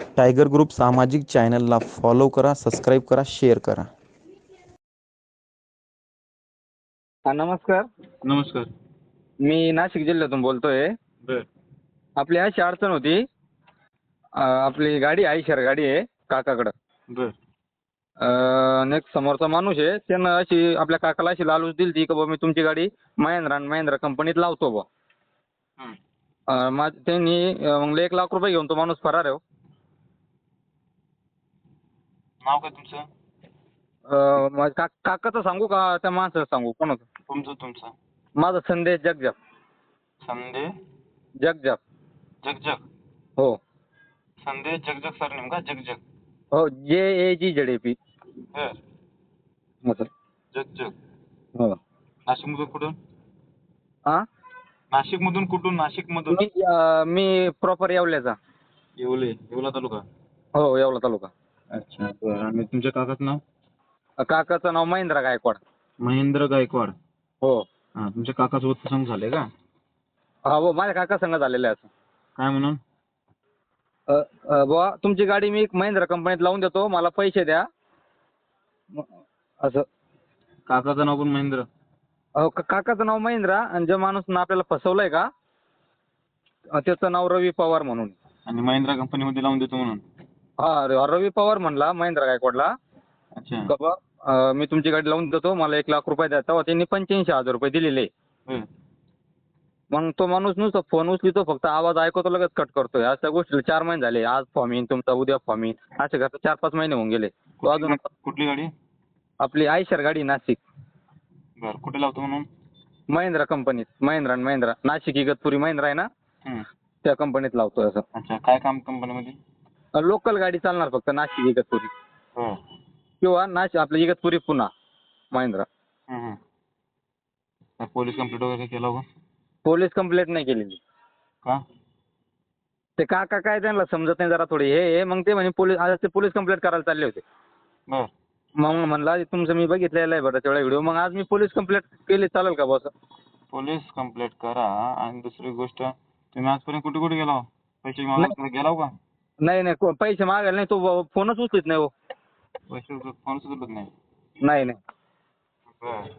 Tiger group सामाजिक चॅनलला follow करा सबस्क्राईब करा शेअर करा. हा नमस्कार. नमस्कार. मी नाशिक जिल्ह्यातून बोलतोय. बर. आपली अशी अडचण होती अं, आपली गाडी आयशर गाडी आहे काकाकडं. बर. अं, एक समोरचा माणूस आहे त्यानं अशी आपल्या काकाला अशी लालूच दिली ती की बाबा मी तुमची गाडी महिंद्रा आणि महिंद्रा कंपनीत लावतो बा. हं. अं, मा त्यांनी अं, मग एक लाख रुपये घेऊन तो माणूस फरार आहे हो. नाव काय तुमचं? अं, का काकाचं सांगू का? त्या माणसाचं सांगू. कोण होतं तुमचं तुमचं. माझं संदेश जगजप संदे जगजप जगजग? हो. संदे जगजग सर नेमका जगजग. हो जे ए जी जेड ए पी बर. हो सर. जगजग. हो. नाशिकमधून कुठून? हां नाशिकमधून कुठून? नाशिकमधून? मी अं, मी प्रॉपर येवल्याचा. येवले येवला तालुका. हो येवला तालुका. अच्छा बरं. आणि तुमच्या काकाचं नाव? काकाचं नाव महेंद्र गायकवाड. महेंद्र गायकवाड. हो. हा तुमच्या काकासोबत प्रसंग झाले का? हा हो माझ्या काका संग झालेलं आहे असं. काय म्हणून? अ, अ, बुवा तुमची गाडी मी महिंद्रा कंपनीत लावून देतो मला पैसे द्या. म- असं. काकाचं नाव पण महेंद्र. अहो का- काकाचं नाव महिंद्रा आणि जे माणूस आपल्याला फसवलंय का अ, त्याचं नाव रवी पवार म्हणून. आणि महिंद्रा कंपनीमध्ये लावून देतो म्हणून. हा रवी पवार म्हणला महेंद्र गायकवाडला. अच्छा. का बा मी तुमची गाडी लावून देतो मला एक लाख रुपये द्या. तेव्हा त्यांनी पंच्याऐंशी हजार रुपये दिलेले. मग तो माणूस नुसतं फोन उचलितो फक्त आवाज ऐकतो लगेच कट करतोय. अशा गोष्टीला चार महिने झाले. आज फॉर्म येईन तुमचा उद्या फॉर्म येईन. असे करता चार पाच महिने होऊन गेले. तो अजून कुठली कुठली गाडी? आपली आयशर गाडी नाशिक. बर कुठे लावतो म्हणून? महिंद्रा कंपनीत. महिंद्रा आणि महिंद्रा. नाशिक इगतपुरी महिंद्रा आहे ना? हं. त्या कंपनीत लावतोय असं. अच्छा काय काम कंपनीमध्ये? लोकल गाडी चालणार फक्त नाशिक इगतपुरी. हो किंवा नाशिक आपलं इगतपुरी पुन्हा महिंद्रा. हं, हं. काय पोलीस कंप्लेंट वगैरे केला पोलीस कंप्लेंट नाही केलेली. का? ते काका काय त्यांना समजत नाही जरा थोडी. हे हे मग ते म्हणे पोलीस आज ते पोलीस कंप्लेंट करायला चालले होते. बर. मग म्हणला तुमचं मी बघितलेलं आहे बरं तेवढा व्हिडिओ मग आज मी पोलीस कंप्लेंट केली चालेल का बॉस पोलीस कंप्लेंट करा. आणि दुसरी गोष्ट तुम्ही आजपर्यंत कुठे कुठे गेला हो? पैसे मागायला गेला हो का? नाही नाही को- पैसे मागायला नाही तो फोनच उचलीत नाही हो. पैसे फोन सुचलत नाही. नाही नाही. बर.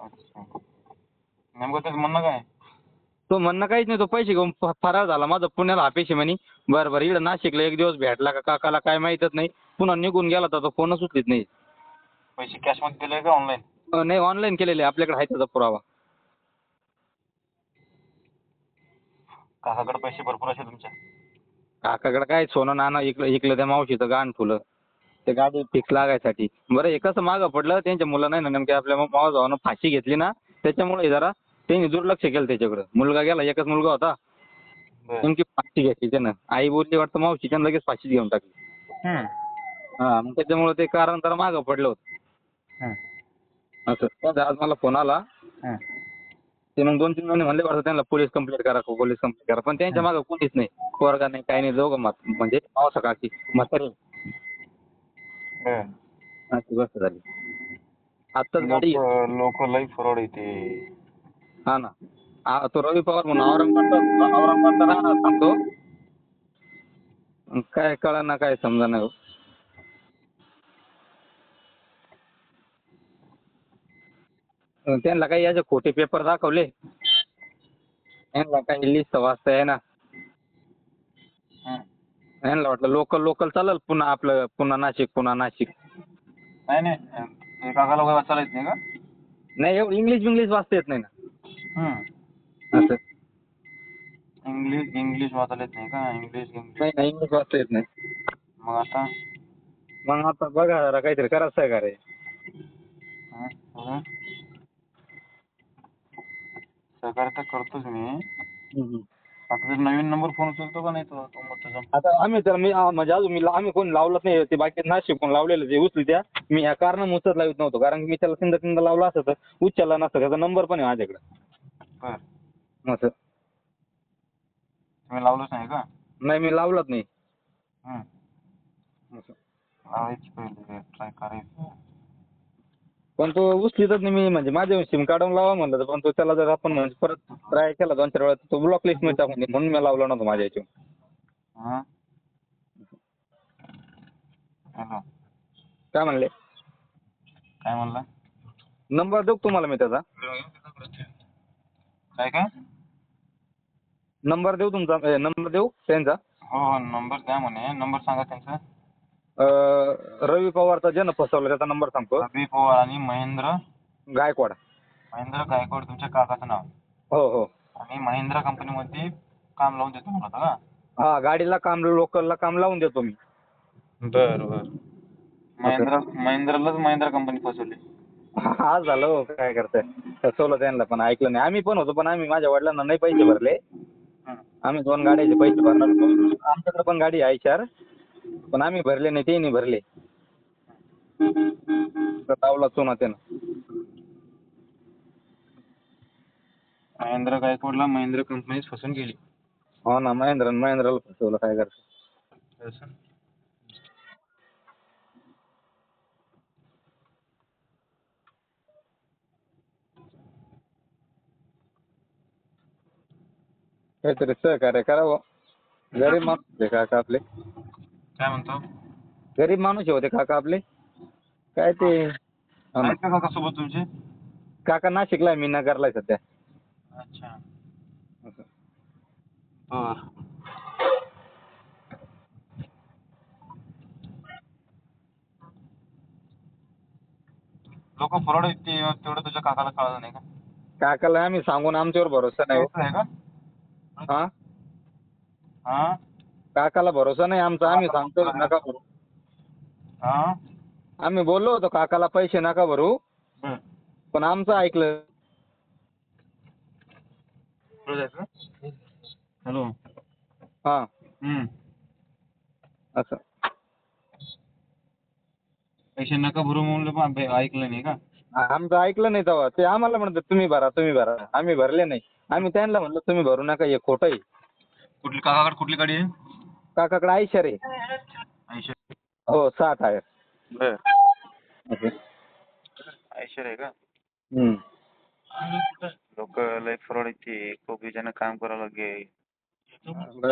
अच्छा नेमकं त्याचं म्हणणं काय? तो म्हणणं काहीच नाही तो पैसे घेऊन फ- फरार झाला. माझं पुण्याला हापेशी म्हणे बरं बरं इकडं नाशिकला एक दिवस भेटला का काकाला काय माहीतच नाही. पुन्हा निघून गेला तर तो फोनच उचलीत नाही. पैसे कॅशमध्ये दिले का ऑनलाईन अं, नाही ऑनलाईन केलेले आपल्याकडे आहे त्याचा पुरावा. काकाकडे पैसे भरपूर असे तुमच्या काकाकडे काय सोनं नाणं इकलं इकलं त्या मावशीचं गाण फुलं. ते गाडी फिक्स लागायसाठी. बरं हे कसं मागं पडलं त्यांच्या मुलं नाही ना नेमके आपल्या मावा भावानं फाशी घेतली ना त्याच्यामुळे जरा त्यांनी दुर्लक्ष केलं त्याच्याकडं. मुलगा गेला एकच मुलगा होता. नेमकी फाशी घेतली त्यानं. आई बोलली वाटतं मावशी त्यानं लगेच फाशी घेऊन टाकली. हं. हा मग त्याच्यामुळे ते कारण जरा मागं पडलं होतं. हं. असं. आज मला फोन आला. हं. ते मग दोन तीन महिने म्हणले वाटतं त्यांना पोलीस कंप्लेंट करा पोलीस कंप्लेंट करा. पण त्यांच्या मागं कोणीच नाही. पोरगा नाही काही नाही दोघं मात म्हणजे मावसा काकी म्हातारी. अशी गोष्ट झाली. आत्ताच गाडी लोक लई फ्रॉड येते हा ना. आ- तो रवी पवार म्हणून औरंगाबाद औरंगाबादला राहणार सांगतो. काय कळा ना काय समजा नाही हो. अं, त्यांना काही याचे खोटे पेपर दाखवले. त्यांना काही लिस्ट वाचता आहे ना हं. यांना वाटलं लोकल लोकल चालेल पुन्हा आपलं पुन्हा नाशिक पुन्हा नाशिक. नाही नाही. हे काकाला वगैरे वाचायला येत नाही का? नाही एवढं इंग्लिश बिंग्लिश वाचता येत नाही ना. हं. असं. इंग्लिश इंग्लिश वाचायला येत नाही का? इंग्लिश इंग्लिश नाही नाही इंग्लिश वाचता येत नाही. मग आता? मग आता बघा जरा काहीतरी करायचं आहे का रे हं. सहकार्य तर करतोच मी. आता जर नवीन नंबर फोन उचलतो का नाही तो तो मग तुझा आता आम्ही तर मी आ, म्हणजे अजून मी आम्ही कोणी लावलंच नाही. ते बाकी नाशिक कोण लावलेलं ते उचली त्या मी या कारण उचलत लावत नव्हतो. कारण की मी त्याला तीनदा तीनदा लावला असतं तर उचलला नसतं. त्याचा नंबर पण आहे माझ्याकडे. बर. असं. तुम्ही लावलंच नाही का? नाही मी लावलाच नाही. असं. लावायची पहिले ट्राय करायचं. पण तो उचलीतच नाही मी म्हणजे माझ्या सिम काढून लावा म्हणलं होतं, पण तो त्याला जर आपण म्हणजे परत ट्राय केला दोन चार वेळा तो ब्लॉक लिस्टमध्ये टाकून दिला. म्हणून मी लावला नव्हतं माझ्या याच्यावर. हा. काय म्हणले? काय म्हणला? नंबर देऊ का तुम्हाला मी त्याचा? काय काय? नंबर देऊ तुमचा ए, नंबर देऊ त्यांचा? हो हो नंबर द्या म्हणे. नंबर सांगा त्यांचा. अं, रवी पवारचा ज्यानं फसवलं त्याचा नंबर सांगतो. रवी पवार आणि महेंद्र. गायकवाड. महेंद्र गायकवाड तुमच्या काकाचं नाव. हो हो. आणि महिंद्रा कंपनीमध्ये काम लावून देतो म्हणत होता का? हा गाडीला काम लोकलला काम लावून देतो मी. बर बर. महिंद्रा महिंद्रालाच महिंद्रा कंपनी फसवली. हा झालं हो, काय करताय. फसवलं त्यांना पण ऐकलं नाही. आम्ही पण होतो पण आम्ही माझ्या वडिलांना नाही पैसे भरले. आम्ही दोन गाड्याचे पैसे भरणार होतो. आमच्याकडे पण गाडी आहे चार. पण आम्ही भरले नाही ते नाही भरले. लावला चुना त्यानं. महिंद्रा गायकवाडला महिंद्रा कंपनी फसवून गेली. हो ना महेंद्र महेंद्रला फसवलं काय करतं काहीतरी सहकार्य करावं. गरीब माणूस होते काका आपले? काय म्हणतो? गरीब माणूस होते काका आपले. काय ते? हो ना. आहेत का काका सोबत तुमचे? काका नाशिकला आहे मी नगरला आहे सध्या. अच्छा. बर. लोक फरड ते तेवढं तुझ्या काकाला कळलं नाही का? काकाला आम्ही सांगून आमच्यावर भरोसा नाही हो. असं आहे का? हा? हा? काकाला भरोसा नाही आमचा आम्ही सांगतो नका भरू. हा? आम्ही बोललो होतो काकाला पैसे नका भरू. पण आमचं ऐकलं. हॅलो. हा. हम्म. असं. पैसे नका भरू म्हणलं पण आम्ही ऐकलं नाही का? आमचं ऐकलं नाही तेव्हा. ते आम्हाला म्हणतात तुम्ही भरा तुम्ही भरा. आम्ही भरले नाही. आम्ही त्यांना म्हणलं तुम्ही भरू नका हे खोटं आहे. कुठली काकाकडे कुठली गाडी आहे? काकाकडे आयशर आहे. ऐंशी हो सहा टायर बर. असं. ऐंशी आहे का? हम्म. लोक लय फ्रॉड येते खूप जण काम करावं लागे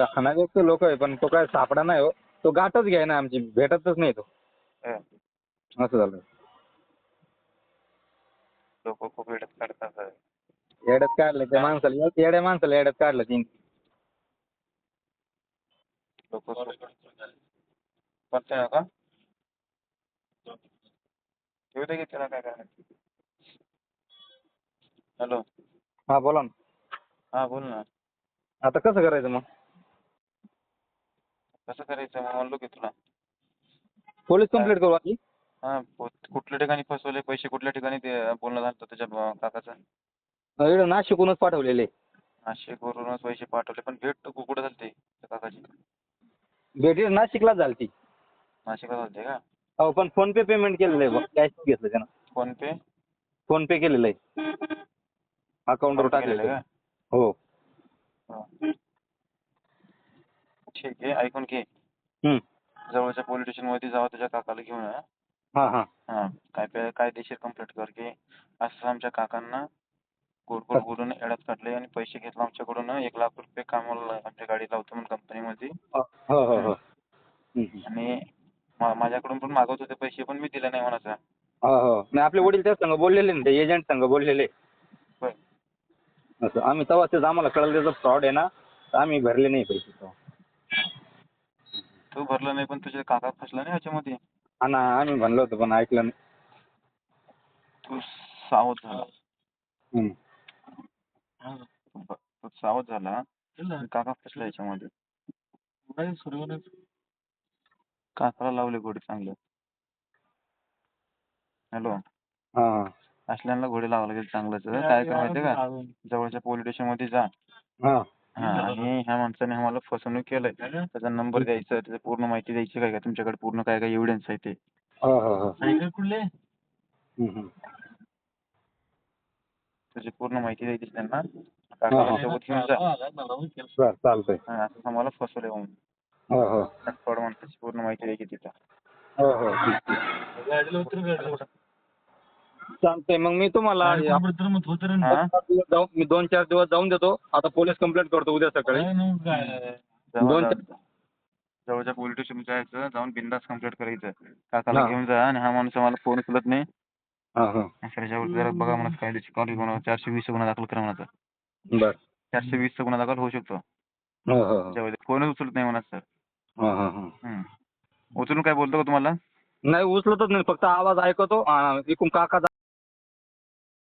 खाण्याचे लोक आहे पण तो काय सापडा नाही हो. तो गाठच घ्याय ना आमची. भेटतच नाही तो. असं झालं. लोक खूप वेळात काढतात. येड्यात काढलं त्या माणसाला येड्या माणसाला येड्यात काढलं तीन. लोक पत्ते का ठेवू दे की त्याला काय करायचं. हॅलो. हा बोला ना. हा बोल ना. आता कसं करायचं मग? कसं करायचं? मग म्हणलो की तुला. पोलीस कंप्लेंट करू आधी? हा कुठल्या ठिकाणी फसवले पैसे कुठल्या ठिकाणी ते बोलणं झालं ब- काकाचं? इकडं नाशिकहूनच पाठवलेले. नाशिकवरूनच पैसे पाठवले पण भेट कुठं झालते त्या काकाची. भेटी नाशिकला झालती. नाशिकला का? हो पण फ़ोन पे पेमेंट केलेलं आहे कॅश घेतलं त्यानं. फ़ोन पे फ़ोन पे केलेलं आहे. अकाउंटवर टाकलेलं आहे. हो. ठीक आहे ऐकून घे. हम्म. जवळच्या पोलीस स्टेशन मध्ये जावा तुझ्या काकाला घेऊन. हा. हा हा. काय पे- कायदेशीर कंप्लेंट कर की असं आमच्या काकांना गोड गोड बोलून येड्यात काढले आणि पैसे घेतले आमच्याकडून. एक लाख रुपये कामाला आमच्या गाडी लावतो म्हणून कंपनीमध्ये. हो हो हो. आणि मा- माझ्याकडून पण मागवत होते पैसे पण मी दिले नाही म्हणायचं. हो हो. नाही आपले वडील त्या संघ बोललेले ना ते एजंट संघ बोललेले. होय. असं आम्ही तेव्हा तेच आम्हाला कळलं त्याचं फ्रॉड आहे ना तर आम्ही भरले नाही पैसे तेव्हा. तू भरलं नाही पण तुझे काका फसला नाही याच्यामध्ये? हा ना आम्ही म्हणलो होतो पण ऐकलं नाही. तू सावध झाला हम्म. ब- तू सावध झाला. काका फसला याच्यामध्ये. काकाला लावले घोडे चांगले. हॅलो. हा. हा असल्याला घोडे लावायला लागेल चांगलंच. काय कर माहितीये का? जवळच्या पोलीस स्टेशनमध्ये जा. हा. हा आणि ह्या माणसाने आम्हाला फसवणूक केलंय. त्याचा नंबर द्यायचा त्याची पूर्ण माहिती द्यायची काय काय? तुमच्याकडे पूर्ण काय काय एव्हिडन्स आहे ते. हो हो हो. त्याची पूर्ण माहिती द्यायची त्यांना. काकाला सोबत घेऊन जा. बरं चालतंय. हा, असं आम्हाला फसवलंय म्हणून. हो हो. फ्रॉड माणसाची पूर्ण माहिती द्यायची तिथं. हो हो. ठीक. चालतंय. मग मी तुम्हाला हा? जाऊ मी दोन चार दिवस जाऊन देतो. आता पोलीस कंप्लेंट करतो उद्या सकाळी. जवळ दोन जा. जवळच्या पोलीस स्टेशन जायचं. जाऊन बिंदास कंप्लेंट करायचं. काकाला हा. घेऊन जा आणि हा माणूस आम्हाला फोन उचलत नाही. हा हा. जरा बघा म्हणा कायद्याची कारवाई म्हणा चारशे वीस गुन्हा दाखल करा म्हणा बर. चारशे वीसचा गुन्हा दाखल होऊ शकतो. हो हो हो. फोनच उचलत नाही म्हणा सर. हा हा हा. हम्म. उचलून काय बोलतो का तुम्हाला? नाही उचलतच नाही. फक्त आवाज ऐकतो आणि इकडून काका